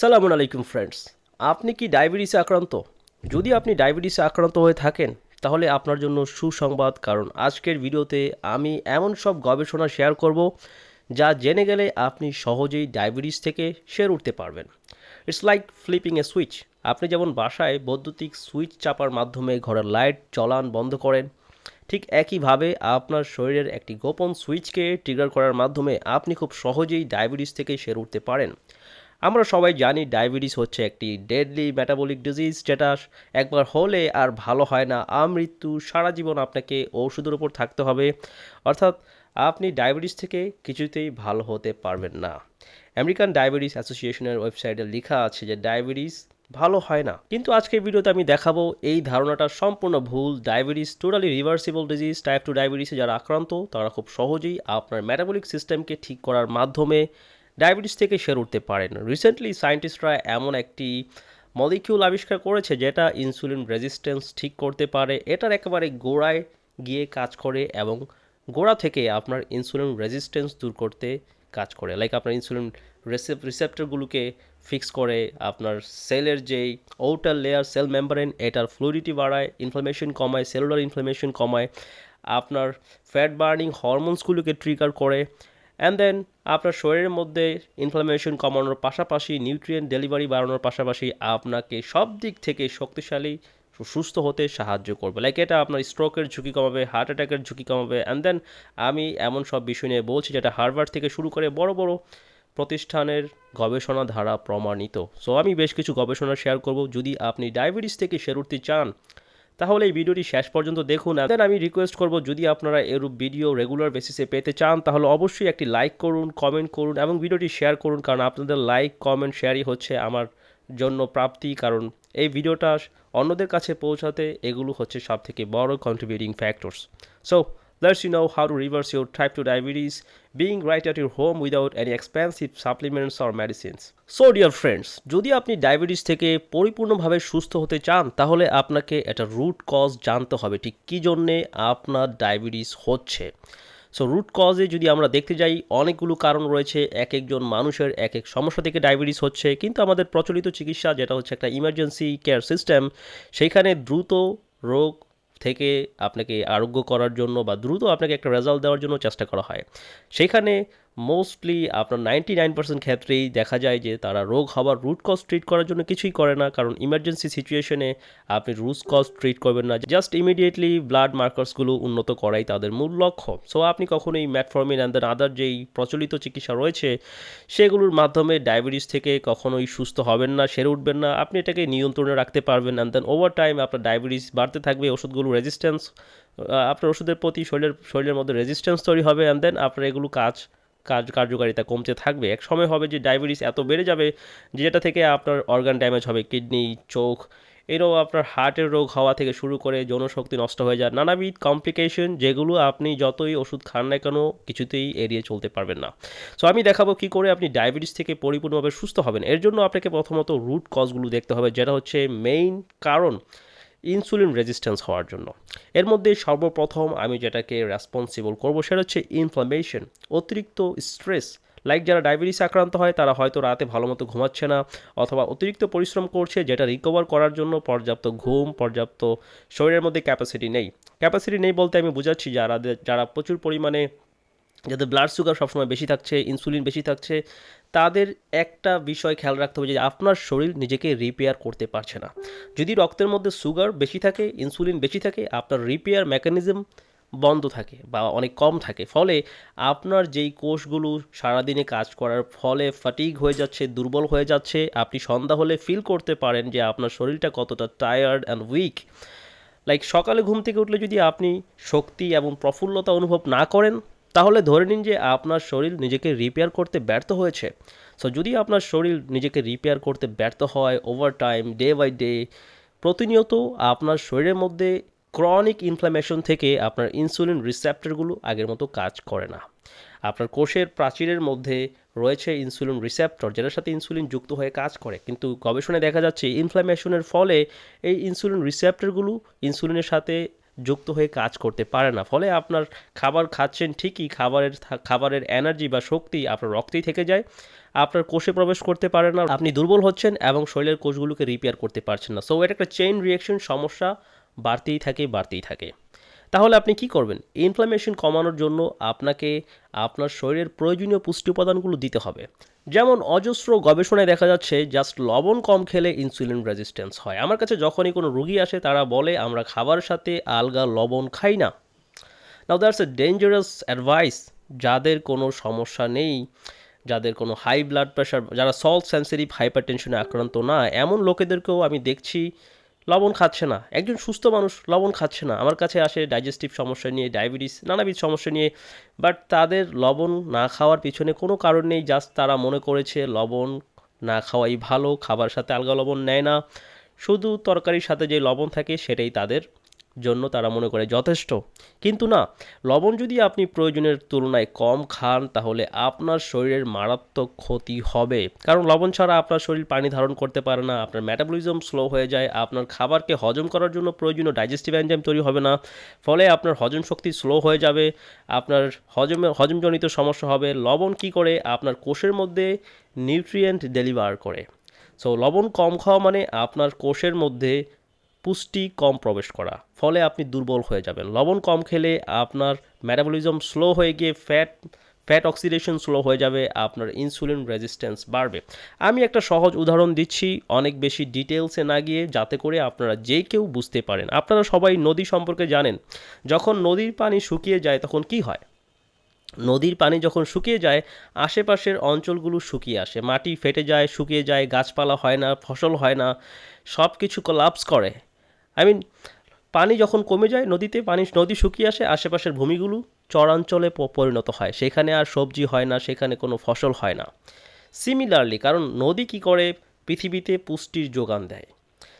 সালামু আলাইকুম ফ্রেন্ডস আপনি কি ডায়াবেটিসে আক্রান্ত? যদি আপনি ডায়াবেটিসে আক্রান্ত হয়ে থাকেন, তাহলে আপনার জন্য সুসংবাদ, কারণ আজকের ভিডিওতে আমি এমন সব গবেষণা শেয়ার করব যা জেনে গেলে আপনি সহজেই ডায়াবেটিস থেকে সেরে উঠতে পারবেন। It's like flipping a switch আপনি যেমন বাসায় বৈদ্যুতিক সুইচ চাপার মাধ্যমে ঘরের লাইট চলান বন্ধ করেন, ঠিক একইভাবে আপনার শরীরের একটি গোপন সুইচকে ট্রিগার করার মাধ্যমে আপনি খুব সহজেই ডায়াবেটিস থেকে সেরে উঠতে পারেন। আমরা সবাই জানি ডায়াবেটিস হচ্ছে একটি ডেডলি মেটাবলিক ডিজিজ যেটা একবার হলে আর ভালো হয় না। আমৃত্যু সারা জীবন আপনাকে ওষুধের ওপর থাকতে হবে। অর্থাৎ আপনি ডায়াবেটিস থেকে কিছুতেই ভালো হতে পারবেন না। আমেরিকান ডায়াবেটিস অ্যাসোসিয়েশনের ওয়েবসাইটে লেখা আছে যে ডায়াবেটিস ভালো হয় না। কিন্তু আজকের ভিডিওতে আমি দেখাবো এই ধারণাটা সম্পূর্ণ ভুল। Diabetes totally reversible disease type two ডায়াবেটিসে যারা আক্রান্ত, তারা খুব সহজেই আপনার মেটাবলিক সিস্টেমকে ঠিক করার মাধ্যমে ডায়াবেটিস থেকে সেরে উঠতে পারেন। রিসেন্টলি সায়েন্টিস্টরা এমন একটি মলিকিউল আবিষ্কার করেছে যেটা ইনসুলিন রেজিস্ট্যান্স ঠিক করতে পারে। এটার একেবারে গোড়ায় গিয়ে কাজ করে এবং গোড়া থেকে আপনার ইনসুলিন রেজিস্ট্যান্স দূর করতে কাজ করে। লাইক আপনার ইনসুলিন রেসেপ রিসেপ্টরগুলোকে ফিক্স করে, আপনার সেলের যেই আউটার লেয়ার সেল মেম্বারেন এটার ফ্লুইডিটি বাড়ায় ইনফ্লামেশন কমায় সেলুলার ইনফ্লামেশন কমায়, আপনার ফ্যাট বার্নিং হরমোনসগুলোকে ট্রিগার করে অ্যান্ড দেন আপনার শরীরের মধ্যে ইনফ্লামেশন কমানোর পাশাপাশি নিউট্রিয়েন্ট ডেলিভারি বাড়ানোর পাশাপাশি আপনাকে সব দিক থেকে শক্তিশালী সুস্থ হতে সাহায্য করবে। লাইক এটা আপনার স্ট্রোকের ঝুঁকি কমাবে হার্ট অ্যাটাকের ঝুঁকি কমাবে। অ্যান্ড দেন আমি এমন সব বিষয় নিয়ে বলছি যেটা হার্ভার্ড থেকে শুরু করে বড় বড় প্রতিষ্ঠানের গবেষণা ধারা প্রমাণিত। সো আমি বেশ কিছু গবেষণা শেয়ার করব। যদি আপনি ডায়াবেটিস থেকে সেরে উঠতে চান তাহলে এই ভিডিওটি শেষ পর্যন্ত দেখুন। দেন আমি রিকোয়েস্ট করব, যদি আপনারা এরূপ ভিডিও রেগুলার বেসিসে পেতে চান, তাহলে অবশ্যই একটি লাইক করুন কমেন্ট করুন এবং ভিডিওটি শেয়ার করুন, কারণ আপনাদের লাইক কমেন্ট শেয়ারই হচ্ছে আমার জন্য প্রাপ্তি। কারণ এই ভিডিওটা অন্যদের কাছে পৌঁছাতে এগুলো হচ্ছে সব থেকে বড় contributing factors so Let's you know how to reverse your type 2 diabetes being right at your home without any expensive supplements or medicines. So dear friends, যদি আপনি ডায়াবেটিস থেকে পরিপূর্ণভাবে সুস্থ হতে চান তাহলে আপনাকে এটা রুট কজ জানতে হবে। ঠিক কী জন্যে আপনার ডায়াবেটিস হচ্ছে? সো রুট কজে যদি আমরা দেখতে যাই অনেকগুলো কারণ রয়েছে। এক একজন মানুষের এক এক সমস্যা থেকে ডায়াবেটিস হচ্ছে। কিন্তু আমাদের প্রচলিত চিকিৎসা যেটা হচ্ছে একটা ইমার্জেন্সি কেয়ার সিস্টেম সেইখানে দ্রুত রোগ থেকে আপনাকে আরোগ্য করার জন্য বা দ্রুত আপনাকে একটা রেজাল্ট দেওয়ার জন্য চেষ্টা করা হয়। সেখানে মোস্টলি আপনার নাইনটি নাইন পার্সেন্ট ক্ষেত্রেই দেখা যায় যে তারা রোগ হওয়ার রুট কজ ট্রিট করার জন্য কিছুই করে না। কারণ ইমার্জেন্সি সিচুয়েশনে আপনি রুট কজ ট্রিট করবেন না। জাস্ট ইমিডিয়েটলি ব্লাড মার্কার্সগুলো উন্নত করাই তাদের মূল লক্ষ্য। সো আপনি কখনোই ম্যাটফর্মিন অ্যান্ড দেন আদার যেই প্রচলিত চিকিৎসা রয়েছে, সেগুলোর মাধ্যমে ডায়াবেটিস থেকে কখনোই সুস্থ হবেন না, সেরে উঠবেন না। আপনি এটাকে নিয়ন্ত্রণে রাখতে পারবেন অ্যান্ড দেন ওভার টাইম আপনার ডায়াবেটিস বাড়তে থাকবে, ওষুধগুলো রেজিস্ট্যান্স আপনার ওষুধের প্রতি শরীরের শরীরের মধ্যে রেজিস্ট্যান্স তৈরি হবে অ্যান্ড দেন আপনার এগুলো কাজ কাজ কার্যকারিতা কমতে থাকবে। এক সময় হবে যে ডায়াবেটিস এত বেড়ে যাবে যে যেটা থেকে আপনার অর্গান ড্যামেজ হবে কিডনি চোখ, এরও আপনার হার্টের রোগ হওয়া থেকে শুরু করে যৌনশক্তি নষ্ট হয়ে যায় নানাবিধ কমপ্লিকেশন যেগুলো আপনি যতই ওষুধ খান না কেন কিছুতেই এড়িয়ে চলতে পারবেন না। সো আমি দেখাবো কী করে আপনি ডায়াবেটিস থেকে পরিপূর্ণভাবে সুস্থ হবেন। এর জন্য আপনাকে প্রথমত রুট কজগুলো দেখতে হবে, যেটা হচ্ছে মেইন কারণ। ইনসুলিন রেজিস্ট্যান্স হওয়ার জন্য। এর মধ্যে সর্বপ্রথম আমি যেটাকে রেসপন্সিবল করব সেটা হচ্ছে ইনফ্লামেশন অতিরিক্ত স্ট্রেস লাইক যারা ডায়াবেটিস আক্রান্ত হয়, তারা হয়তো রাতে ভালো মতো ঘুমাচ্ছে না অথবা অতিরিক্ত পরিশ্রম করছে, যেটা রিকভার করার জন্য পর্যাপ্ত ঘুম, পর্যাপ্ত শরীরের মধ্যে ক্যাপাসিটি নেই। ক্যাপাসিটি নেই বলতে আমি বুঝাচ্ছি যারা যারা প্রচুর পরিমাণে, যাদের ব্লাড সুগার সবসময় বেশি থাকছে ইনসুলিন বেশি থাকছে তাদের একটা বিষয় খেয়াল রাখতে হবে যে আপনার শরীর নিজেকে রিপেয়ার করতে পারছে না। যদি রক্তের মধ্যে সুগার বেশি থাকে ইনসুলিন বেশি থাকে, আপনার রিপেয়ার মেকানিজম বন্ধ থাকে বা অনেক কম থাকে। ফলে আপনার যেই কোষগুলো সারাদিনে কাজ করার ফলে ফাটিক হয়ে যাচ্ছে, দুর্বল হয়ে যাচ্ছে, আপনি সন্ধ্যা হলে ফিল করতে পারেন যে আপনার শরীরটা কতটা টায়ার্ড অ্যান্ড উইক লাইক সকালে ঘুম থেকে উঠলে যদি আপনি শক্তি এবং প্রফুল্লতা অনুভব না করেন তাহলে ধরে নিন যে আপনার শরীর নিজেকে রিপেয়ার করতে ব্যর্থ হয়েছে। সো যদি আপনার শরীর নিজেকে রিপেয়ার করতে ব্যর্থ হয় over time day by day প্রতিনিয়ত আপনার শরীরের মধ্যে ক্রনিক ইনফ্লামেশন থেকে আপনার ইনসুলিন রিসেপ্টরগুলো আগের মতো কাজ করে না। আপনার কোষের প্রাচীরের মধ্যে রয়েছে ইনসুলিন রিসেপ্টর যেটার সাথে ইনসুলিন যুক্ত হয়ে কাজ করে। কিন্তু গবেষণায় দেখা যাচ্ছে ইনফ্লামেশনের ফলে এই ইনসুলিন রিসেপ্টরগুলো ইনসুলিনের সাথে যুক্ত হয়ে কাজ করতে পারে না। ফলে আপনার খাবার খাচ্ছেন ঠিকই, খাবারের খাবারের এনার্জি বা শক্তি আপনার রক্তেই থেকে যায়। আপনার কোষে প্রবেশ করতে পারে না, আপনি দুর্বল হচ্ছেন এবং শরীরের কোষগুলোকে রিপেয়ার করতে পারছেন না। সো এটা একটা চেইন রিয়াকশন সমস্যা বাড়তেই থাকে বাড়তেই থাকে। তাহলে আপনি কি করবেন? ইনফ্লামেশন কমানোর জন্য আপনাকে আপনার শরীরের প্রয়োজনীয় পুষ্টি উপাদানগুলো দিতে হবে। যেমন অজস্র গবেষণায় দেখা যাচ্ছে জাস্ট লবণ কম খেলে ইনসুলিন রেজিস্ট্যান্স হয়। আমার কাছে যখনই কোনো রুগী আসে, তারা বলে, আমরা খাবার সাথে আলগা লবণ খাই না। Now that's a dangerous advice যাদের কোনো সমস্যা নেই, যাদের কোনো হাই ব্লাড প্রেশার যারা সল্ট সেন্সিটিভ হাইপার টেনশনে আক্রান্ত না, এমন লোকেদেরকেও আমি দেখছি লবণ খাচ্ছে না। একজন সুস্থ মানুষ লবণ খাচ্ছে না। আমার কাছে আসে ডাইজেস্টিভ সমস্যা নিয়ে ডায়াবেটিস নানাবিধ সমস্যা নিয়ে। বাট তাদের লবণ না খাওয়ার পিছনে কোনো কারণ নেই। জাস্ট তারা মনে করেছে লবণ না খাওয়াই ভালো। খাবার সাথে আলগা লবণ নেয় না। শুধু তরকারির সাথে যে লবণ থাকে, সেটাই তাদের জন্য তারা মনে করে যথেষ্ট। কিন্তু না, লবণ যদি আপনি প্রয়োজনের তুলনায় কম খান, তাহলে আপনার শরীরের মারাত্মক ক্ষতি হবে। কারণ লবণ ছাড়া আপনার শরীর পানি ধারণ করতে পারে না, আপনার মেটাবলিজম স্লো হয়ে যায়, আপনার খাবারকে হজম করার জন্য প্রয়োজনীয় ডাইজেস্টিভ এনজাইম তৈরি হবে না, ফলে আপনার হজম শক্তি স্লো হয়ে যাবে, আপনার হজমে, হজমজনিত সমস্যা হবে। লবণ কি করে? আপনার কোষের মধ্যে নিউট্রিয়েন্ট ডেলিভার করে। সো লবণ কম খাওয়া মানে আপনার কোষের মধ্যে পুষ্টি কম প্রবেশ করা, ফলে আপনি দুর্বল হয়ে যাবেন। লবণ কম খেলে আপনার মেটাবলিজম স্লো হয়ে গিয়ে ফ্যাট ফ্যাট অক্সিডেশন স্লো হয়ে যাবে, আপনার ইনসুলিন রেজিস্ট্যান্স বাড়বে। আমি একটা সহজ উদাহরণ দিচ্ছি, অনেক বেশি ডিটেলসে না গিয়ে, যাতে করে আপনারা যে কেউ বুঝতে পারেন। আপনারা সবাই নদী সম্পর্কে জানেন, যখন নদীর পানি শুকিয়ে যায় তখন কি হয়? নদীর পানি যখন শুকিয়ে যায়, আশেপাশের অঞ্চলগুলো শুকিয়ে আসে। মাটি ফেটে যায়, শুকিয়ে যায়, গাছপালা হয় না, ফসল হয় না সব কিছু কোলাপস করে। আই মিন পানি যখন কমে যায় নদীতে, পানি, নদী শুকিয়ে আসে, আশেপাশের ভূমিগুলো চরাঞ্চলে পরিণত হয়। সেখানে আর সবজি হয় না, সেখানে কোনো ফসল হয় না। সিমিলারলি কারণ নদী কি করে? পৃথিবীতে পুষ্টির যোগান দেয়।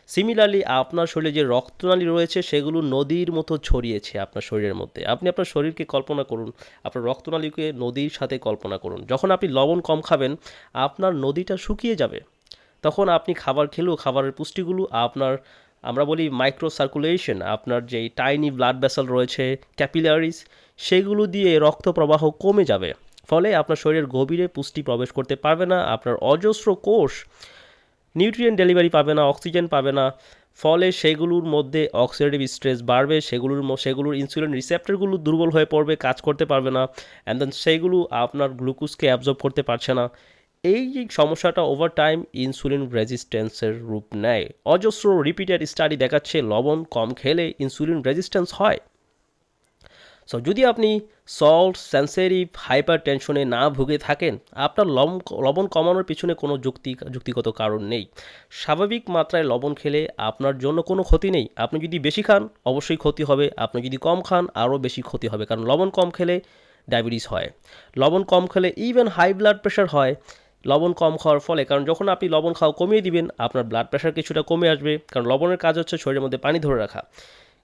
সিমিলারলি আপনার শরীরে যে রক্তনালী রয়েছে, সেগুলো নদীর মতো ছড়িয়েছে আপনার শরীরের মধ্যে। আপনি আপনার শরীরকে কল্পনা করুন, আপনার রক্তনালীকে নদীর সাথে কল্পনা করুন। যখন আপনি লবণ কম খাবেন, আপনার নদীটা শুকিয়ে যাবে। তখন আপনি খাবার খেলেও, খাবারের পুষ্টিগুলো আপনার আমরা বলি মাইক্রো সার্কুলেশন আপনার যেই টাইনি ব্লাড ভেসেল রয়েছে ক্যাপিলারিস সেগুলো দিয়ে রক্ত প্রবাহ কমে যাবে। ফলে আপনার শরীরের গভীরে পুষ্টি প্রবেশ করতে পারবে না, আপনার অজস্র কোষ নিউট্রিয়েন্ট ডেলিভারি পাবে না অক্সিজেন পাবে না। ফলে সেগুলোর মধ্যে অক্সিডেটিভ স্ট্রেস বাড়বে, সেগুলোর সেগুলোর ইনসুলিন রিসেপ্টরগুলো দুর্বল হয়ে পড়বে, কাজ করতে পারবে না। অ্যান্ড দেন সেইগুলো আপনার গ্লুকোজকে অ্যাবজর্ব করতে পারছে না। এই যে সমস্যাটা ওভার টাইম ইনসুলিন রেজিস্ট্যান্সের রূপ নেয়, অজস্র রিপিটেড স্টাডি দেখাচ্ছে লবণ কম খেলে ইনসুলিন রেজিস্ট্যান্স হয়। সো যদি আপনি সল্ট সেন্সেটিভ হাইপার টেনশনে না ভুগে থাকেন, আপনার লবণ লবণ কমানোর পিছনে কোনো যুক্তি, যুক্তিগত কারণ নেই। স্বাভাবিক মাত্রায় লবণ খেলে আপনার জন্য কোনো ক্ষতি নেই। আপনি যদি বেশি খান, অবশ্যই ক্ষতি হবে। আপনি যদি কম খান, আরও বেশি ক্ষতি হবে। কারণ লবণ কম খেলে ডায়াবেটিস হয়। লবণ কম খেলে ইভেন হাই ব্লাড প্রেশার হয়। লবণ কম খাওয়ার ফলে, কারণ যখন আপনি লবণ খাওয়া কমিয়ে দিবেন, আপনার ব্লাড প্রেশার কিছুটা কমে আসবে, কারণ লবণের কাজ হচ্ছে শরীরের মধ্যে পানি ধরে রাখা।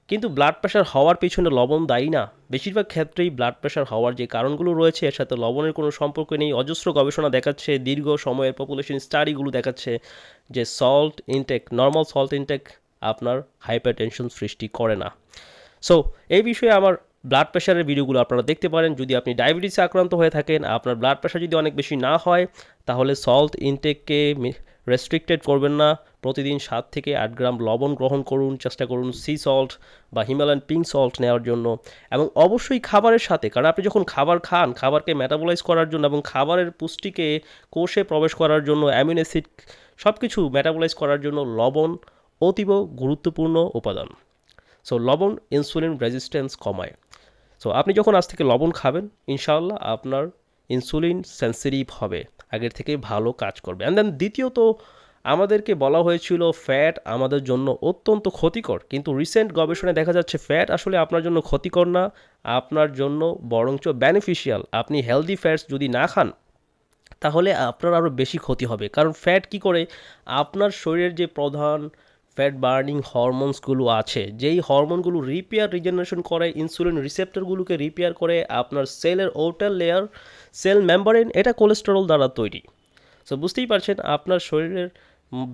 কিন্তু ব্লাড প্রেশার হওয়ার পিছনে লবণ দায়ী না। বেশিরভাগ ক্ষেত্রেই ব্লাড প্রেশার হওয়ার যে কারণগুলো রয়েছে, এর সাথে লবণের কোনো সম্পর্ক নেই। অজস্র গবেষণা দেখাচ্ছে, দীর্ঘ সময়ের পপুলেশন স্টাডিগুলো দেখাচ্ছে যে salt intake normal salt intake আপনার হাইপার টেনশন সৃষ্টি করে না। সো এই বিষয়ে আমার ব্লাড প্রেশারের ভিডিওগুলো আপনারা দেখতে পারেন। যদি আপনি ডায়াবেটিসে আক্রান্ত হয়ে থাকেন, আপনার ব্লাড প্রেশার যদি অনেক বেশি না হয়, তাহলে সল্ট ইনটেককে রেস্ট্রিক্টেড করবেন না। প্রতিদিন সাত থেকে আট গ্রাম লবণ গ্রহণ করুন, চেষ্টা করুন সি সল্ট বা হিমালয়ান পিঙ্ক সল্ট নেওয়ার জন্য। এবং অবশ্যই খাবারের সাথে, কারণ আপনি যখন খাবার খান, খাবারকে মেটাবলাইজ করার জন্য এবং খাবারের পুষ্টিকে কোষে প্রবেশ করার জন্য অ্যামিনো অ্যাসিড সব কিছু মেটাবলাইজ করার জন্য লবণ অতীব গুরুত্বপূর্ণ উপাদান। সো লবণ ইনসুলিন রেজিস্ট্যান্স কমায়। সো আপনি যখন আজ থেকে লবণ খাবেন, ইনশাআল্লাহ আপনার ইনসুলিন সেন্সিটিভ হবে, আগের থেকে ভালো কাজ করবে। অ্যান্ড দেন দ্বিতীয়ত, আমাদেরকে বলা হয়েছিল ফ্যাট আমাদের জন্য অত্যন্ত ক্ষতিকর, কিন্তু রিসেন্ট গবেষণায় দেখা যাচ্ছে ফ্যাট আসলে আপনার জন্য ক্ষতিকর না, আপনার জন্য বরঞ্চ বেনিফিশিয়াল আপনি হেলদি ফ্যাটস যদি না খান, তাহলে আপনার আরও বেশি ক্ষতি হবে। কারণ ফ্যাট কি করে? আপনার শরীরের যে প্রধান ফ্যাট বার্নিং হরমোনসগুলো আছে। যেই হরমোনগুলো রিপেয়ার রিজেনারেশন করে, ইনসুলিন রিসেপ্টরগুলোকে রিপেয়ার করে, আপনার সেলের ওটার লেয়ার, সেল মেম্বারেন, এটা কোলেস্টেরল দ্বারা তৈরি। সো বুঝতেই পারছেন, আপনার শরীরের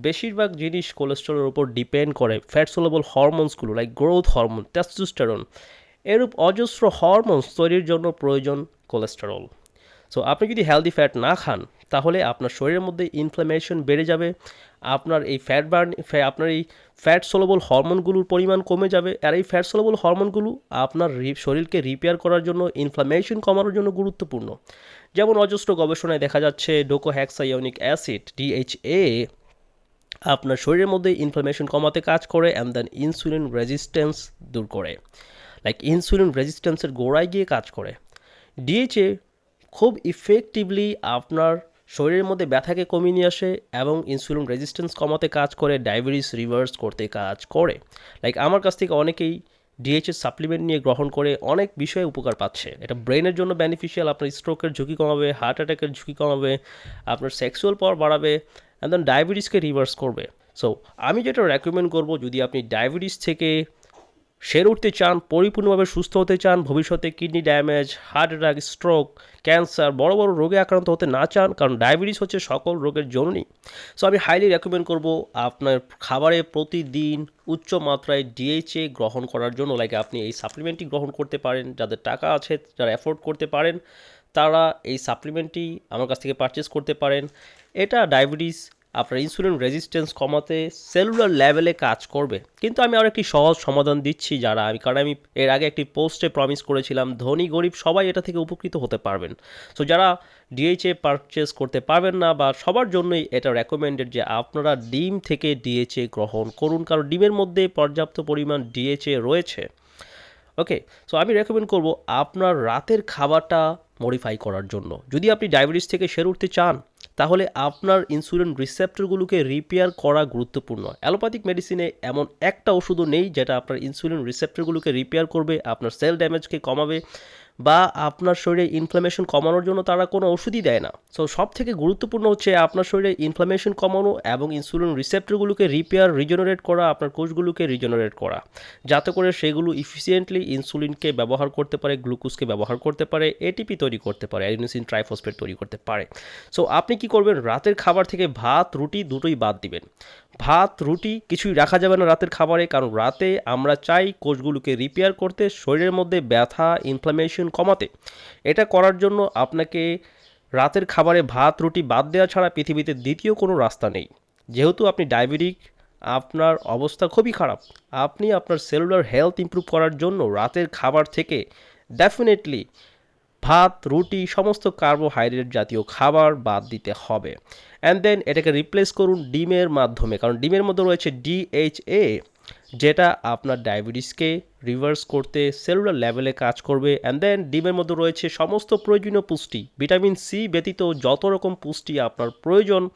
বেশিরভাগ জিনিস কোলেস্টেরলের উপর ডিপেন্ড করে ফ্যাট সোলেবল হরমোনসগুলো লাইক গ্রোথ হরমোন, টেস্টোস্টেরন। এরূপ অজস্র হরমোনস তৈরির জন্য প্রয়োজন কোলেস্টেরল। সো আপনি যদি হেলদি ফ্যাট না খান তাহলে আপনার শরীরের মধ্যে ইনফ্লামেশন বেড়ে যাবে, আপনার এই ফ্যাট বার্ন আপনার এই ফ্যাট সোলেবল হরমোনগুলোর পরিমাণ কমে যাবে, আর এই ফ্যাট সোলেবল হরমোনগুলো আপনার শরীরকে রিপেয়ার করার জন্য ইনফ্লামেশন কমানোর জন্য গুরুত্বপূর্ণ। যেমন অজস্র গবেষণায় দেখা যাচ্ছে ডোকোহ্যাক্সাইওনিক অ্যাসিড ডিএইচএ আপনার শরীরের মধ্যে ইনফ্লামেশন কমাতে কাজ করে অ্যান্ড দেন ইনসুলিন রেজিস্ট্যান্স দূর করে। লাইক ইনসুলিন রেজিস্ট্যান্সের গোড়ায় গিয়ে কাজ করে। ডিএইচএ খুব ইফেক্টিভলি আপনার শরীরের মধ্যে ব্যথাকে কমিয়ে নিয়ে আসে এবং ইনসুলিন রেজিস্ট্যান্স কমাতে কাজ করে ডায়াবেটিস রিভার্স করতে কাজ করে। লাইক আমার কাছ থেকে অনেকেই ডিএইচএস সাপ্লিমেন্ট নিয়ে গ্রহণ করে অনেক বিষয়ে উপকার পাচ্ছে। এটা ব্রেনের জন্য বেনিফিশিয়াল আপনার স্ট্রোকের ঝুঁকি কমাবে হার্ট অ্যাটাকের ঝুঁকি কমাবে, আপনার সেক্সুয়াল পাওয়ার বাড়াবে অ্যান্ড দেন ডায়াবেটিসকে রিভার্স করবে। সো আমি যেটা রেকমেন্ড করব, যদি আপনি ডায়াবেটিস থেকে সেরে উঠতে চান, পরিপূর্ণভাবে সুস্থ হতে চান, ভবিষ্যতে kidney damage, heart attack, stroke, cancer, বড় বড় রোগে আক্রান্ত হতে না চান, কারণ ডায়াবেটিস হচ্ছে সকল রোগের জননী। সো আমি হাইলি রেকমেন্ড করব আপনার খাবারে প্রতিদিন উচ্চ মাত্রায় ডিএইচএ গ্রহণ করার জন্য লাইক আপনি এই সাপ্লিমেন্টটি গ্রহণ করতে পারেন, যাদের টাকা আছে, যারা অ্যাফোর্ড করতে পারেন, তারা এই সাপ্লিমেন্টটি আমার কাছ থেকে পারচেস করতে পারেন। এটা ডায়াবেটিস আপনার ইনসুলিন রেজিস্ট্যান্স কমাতে সেলুলার লেভেলে কাজ করবে। কিন্তু আমি আর একটি সহজ সমাধান দিচ্ছি যারা আমি, কারণ আমি এর আগে একটি পোস্টে প্রমিস করেছিলাম, ধনী, গরিব সবাই এটা থেকে উপকৃত হতে পারবেন। সো যারা ডিএইচএ পারচেস করতে পারবেন না বা সবার জন্যই এটা রেকমেন্ডেড যে আপনারা ডিম থেকে ডিএইচএ গ্রহণ করুন, কারণ ডিমের মধ্যে পর্যাপ্ত পরিমাণ ডিএইচএ রয়েছে। ওকে সো আমি রেকমেন্ড করব আপনার রাতের খাবারটা মডিফাই করার জন্য। যদি আপনি ডায়াবেটিস থেকে সেরে উঠতে চান তাহলে আপনার ইনসুলিন রিসেপ্টরগুলোকে রিপেয়ার করা গুরুত্বপূর্ণ। অ্যালোপ্যাথিক মেডিসিনে এমন একটা ওষুধও নেই যেটা আপনার ইনসুলিন রিসেপ্টরগুলোকে রিপেয়ার করবে, আপনার সেল ড্যামেজকে কমাবে বা আপনার শরীরে ইনফ্লামেশন কমানোর জন্য তারা কোনো ওষুধই দেয় না। সো সব থেকে গুরুত্বপূর্ণ হচ্ছে আপনার শরীরে ইনফ্লামেশন কমানো এবং ইনসুলিন রিসেপ্টরগুলোকে রিপেয়ার রিজেনারেট করা, আপনার কোষগুলোকে রিজেনারেট করা। যাতে করে সেগুলো ইফিসিয়েন্টলি ইনসুলিনকে ব্যবহার করতে পারে গ্লুকোজকে ব্যবহার করতে পারে এটিপি তৈরি করতে পারে অ্যাডিনোসিন ট্রাইফসফেট তৈরি করতে পারে। সো আপনি কি করবেন? রাতের খাবার থেকে ভাত, রুটি দুটোই বাদ দিবেন। ভাত, রুটি কিছুই রাখা যাবে না রাতের খাবারে, কারণ রাতে আমরা চাই কোষগুলোকে রিপেয়ার করতে, শরীরের মধ্যে ব্যথা ইনফ্লামেশন কমাতে। এটা করার জন্য আপনাকে রাতের খাবারে ভাত, রুটি বাদ দেওয়া ছাড়া পৃথিবীতে দ্বিতীয় কোনো রাস্তা নেই। যেহেতু আপনি ডায়াবেটিক, আপনার অবস্থা খুবই খারাপ, আপনি আপনার সেলুলার হেলথ ইমপ্রুভ করার জন্য রাতের খাবার থেকে ডেফিনেটলি ভাত, রুটি, সমস্ত কার্বোহাইড্রেট জাতীয় খাবার বাদ দিতে হবে। অ্যান্ড দেন এটাকে রিপ্লেস করুন ডিমের মাধ্যমে, কারণ ডিমের মধ্যে রয়েছে ডিএইচএ যেটা আপনার ডায়াবেটিসকে রিভার্স করতে সেলুলার লেভেলে কাজ করবে অ্যান্ড দেন ডিমের মধ্যে রয়েছে সমস্ত প্রয়োজনীয় পুষ্টি ভিটামিন সি ব্যতীত যত রকম পুষ্টি আপনার প্রয়োজন,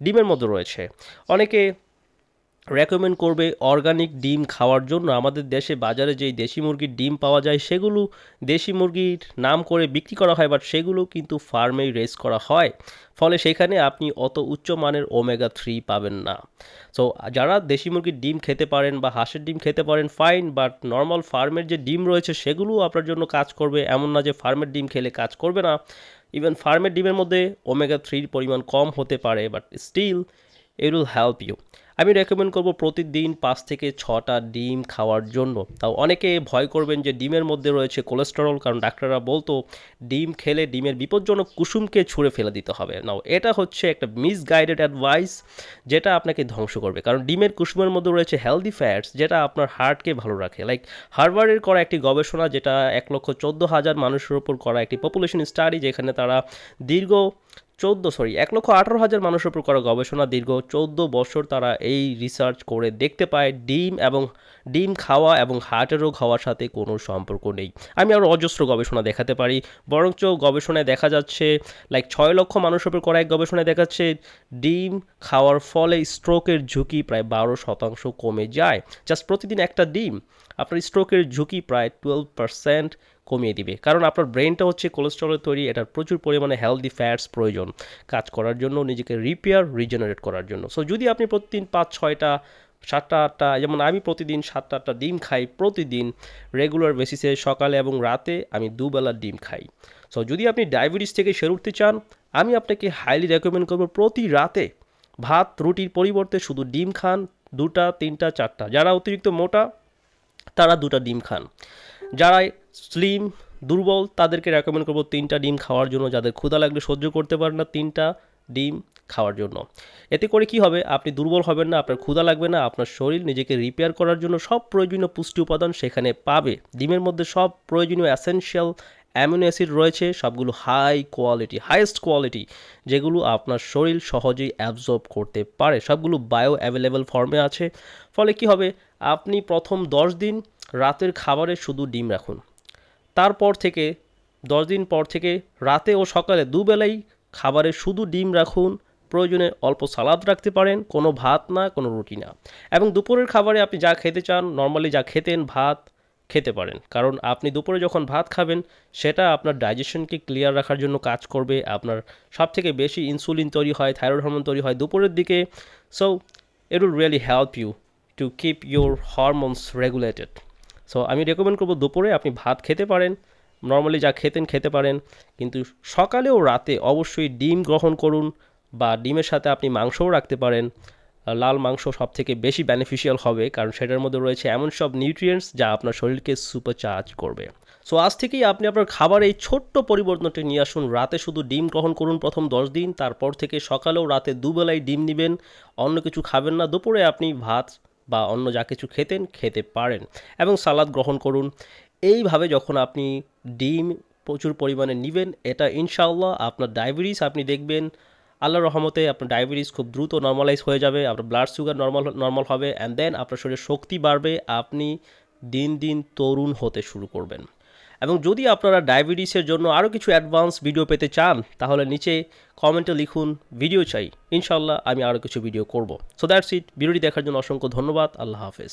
ডিমের মধ্যে রয়েছে। অনেকে রেকমেন্ড করবে অর্গানিক ডিম খাওয়ার জন্য। আমাদের দেশে বাজারে যেই দেশি মুরগির ডিম পাওয়া যায়, সেগুলো দেশি মুরগির নাম করে বিক্রি করা হয় বাট সেগুলো কিন্তু ফার্মেই রেস করা হয়। ফলে সেখানে আপনি অত উচ্চ মানের ওমেগা থ্রি পাবেন না। সো যারা দেশি মুরগির ডিম খেতে পারেন বা হাঁসের ডিম খেতে পারেন ফাইন বাট নর্মাল ফার্মের যে ডিম রয়েছে, সেগুলোও আপনার জন্য কাজ করবে। এমন না যে ফার্মের ডিম খেলে কাজ করবে না। ইভেন ফার্মের ডিমের মধ্যে ওমেগা থ্রির পরিমাণ কম হতে পারে but still it will help you আমি রেকমেন্ড করব প্রতিদিন পাঁচ থেকে ছটা ডিম খাওয়ার জন্য। তাও অনেকে ভয় করবেন যে ডিমের মধ্যে রয়েছে কোলেস্টেরল কারণ ডাক্তাররা বলতো ডিম খেলে ডিমের বিপজ্জনক কুসুমকে ছুঁড়ে ফেলে দিতে হবে। নাও, এটা হচ্ছে একটা মিসগাইডেড অ্যাডভাইস যেটা আপনাকে ধ্বংস করবে। কারণ ডিমের কুসুমের মধ্যে রয়েছে হেলদি ফ্যাটস যেটা আপনার হার্টকে ভালো রাখে। লাইক হার্ভার্ডের করা একটি গবেষণা যেটা এক লক্ষ চোদ্দ হাজার মানুষের উপর করা একটি পপুলেশন স্টাডি যেখানে তারা দীর্ঘ চোদ্দ সরি এক লক্ষ আঠারো হাজার মানুষের উপর করা গবেষণা দীর্ঘ চোদ্দ বছর তারা এই রিসার্চ করে দেখতে পায় ডিম এবং ডিম খাওয়া এবং হার্টের রোগ হওয়ার সাথে কোনো সম্পর্ক নেই। আমি আরও অজস্র গবেষণা দেখাতে পারি। বরঞ্চ গবেষণায় দেখা যাচ্ছে লাইক ছয় লক্ষ মানুষের উপর করা এক গবেষণায় দেখাচ্ছে ডিম খাওয়ার ফলে স্ট্রোকের ঝুঁকি প্রায় বারো শতাংশ কমে যায়। জাস্ট প্রতিদিন একটা ডিম, আপনার স্ট্রোকের ঝুঁকি প্রায় টুয়েলভ পার্সেন্ট কমিয়ে দিবে। কারণ আপনার ব্রেনটা হচ্ছে কোলেস্ট্রলের তৈরি, এটার প্রচুর পরিমাণে হেলদি ফ্যাটস প্রয়োজন কাজ করার জন্য, নিজেকে রিপেয়ার রিজেনারেট করার জন্য। সো যদি আপনি প্রতিদিন পাঁচ, ছয়টা, সাতটা, আটটা, যেমন আমি প্রতিদিন সাতটা, আটটা ডিম খাই প্রতিদিন রেগুলার বেসিসে সকালে এবং রাতে আমি দুবেলা ডিম খাই। সো যদি আপনি ডায়াবেটিস থেকে সেরে উঠতে চান, আমি আপনাকে হাইলি রেকমেন্ড করব প্রতি রাতে ভাত, রুটির পরিবর্তে শুধু ডিম খান, দুটা, তিনটা, চারটা। যারা অতিরিক্ত মোটা, তারা দুটা ডিম খান। যারা স্লিম, দুর্বল, তাদেরকে রেকমেন্ড করব তিনটা ডিম খাওয়ার জন্য। যাদের ক্ষুধা লাগলে সহ্য করতে পারেন না, তিনটা ডিম খাওয়ার জন্য। এতে করে কি হবে? আপনি দুর্বল হবেন না, আপনার ক্ষুধা লাগবে না, আপনার শরীর নিজেকে রিপেয়ার করার জন্য সব প্রয়োজনীয় পুষ্টি উপাদান সেখানে পাবে। ডিমের মধ্যে সব প্রয়োজনীয় অ্যাসেনশিয়াল অ্যামিনো অ্যাসিড রয়েছে, সবগুলো হাই কোয়ালিটি হাইয়েস্ট কোয়ালিটি যেগুলো আপনার শরীর সহজেই অ্যাবজর্ব করতে পারে। সবগুলো বায়ো অ্যাভেলেবল ফর্মে আছে। ফলে কি হবে? আপনি প্রথম দশ দিন রাতের খাবারে শুধু ডিম রাখুন। তারপর থেকে, দশ দিন পর থেকে রাতে ও সকালে দুবেলাই খাবারে শুধু ডিম রাখুন, প্রয়োজনে অল্প সালাদ রাখতে পারেন, কোনো ভাত না, কোনো রুটি না। এবং দুপুরের খাবারে আপনি যা খেতে চান, নর্মালি যা খেতেন, ভাত খেতে পারেন। কারণ আপনি দুপুরে যখন ভাত খাবেন, সেটা আপনার ডাইজেশনকে ক্লিয়ার রাখার জন্য কাজ করবে, আপনার সব থেকে বেশি ইনসুলিন তৈরি হয়, থাইরয়েড হরমোন তৈরি হয় দুপুরের দিকে। So it will really help you to keep your hormones regulated so আমি রেকমেন্ড করব দুপুরে আপনি ভাত খেতে পারেন। নর্মালি যা খেতেন, খেতে পারেন। কিন্তু সকালে ও রাতে অবশ্যই ডিম গ্রহণ করুন বা ডিমের সাথে আপনি মাংসও রাখতে পারেন। লাল মাংস সব থেকে বেশি বেনিফিশিয়াল হবে, কারণ সেটার মধ্যে রয়েছে এমন সব নিউট্রিয়েন্টস যা আপনার শরীরকে সুপার চার্জ করবে। সো আজ থেকেই আপনি আপনার খাবারে এই ছোট্ট পরিবর্তনটি নিয়ে আসুন। রাতে শুধু ডিম গ্রহণ করুন প্রথম দশ দিন, তারপর থেকে সকালেও রাতে দুবেলায় ডিম নেবেন। অন্য কিছু খাবেন না। দুপুরে আপনি ভাত বা অন্য যা কিছু খেতেন, খেতে পারেন এবং সালাদ গ্রহণ করুন। এইভাবে যখন আপনি ডিম প্রচুর পরিমাণে নেবেন, এটা ইনশাআল্লাহ আপনার ডায়াবেটিস আপনি দেখবেন, আল্লাহর রহমতে আপনার ডায়াবেটিস খুব দ্রুত নর্মালাইজ হয়ে যাবে, আপনার ব্লাড সুগার নর্মাল নর্মাল হবে অ্যান্ড দেন আপনার শরীরে শক্তি বাড়বে, আপনি দিন দিন তরুণ হতে শুরু করবেন। এবং যদি আপনারা ডায়াবেটিসের জন্য আরও কিছু অ্যাডভান্স ভিডিও পেতে চান, তাহলে নিচে কমেন্টে লিখুন, ভিডিও চাই। ইনশাল্লাহ আমি আরও কিছু ভিডিও করব। সো দ্যাটস ইট ভিডিওটি দেখার জন্য অসংখ্য ধন্যবাদ। আল্লাহ হাফেজ।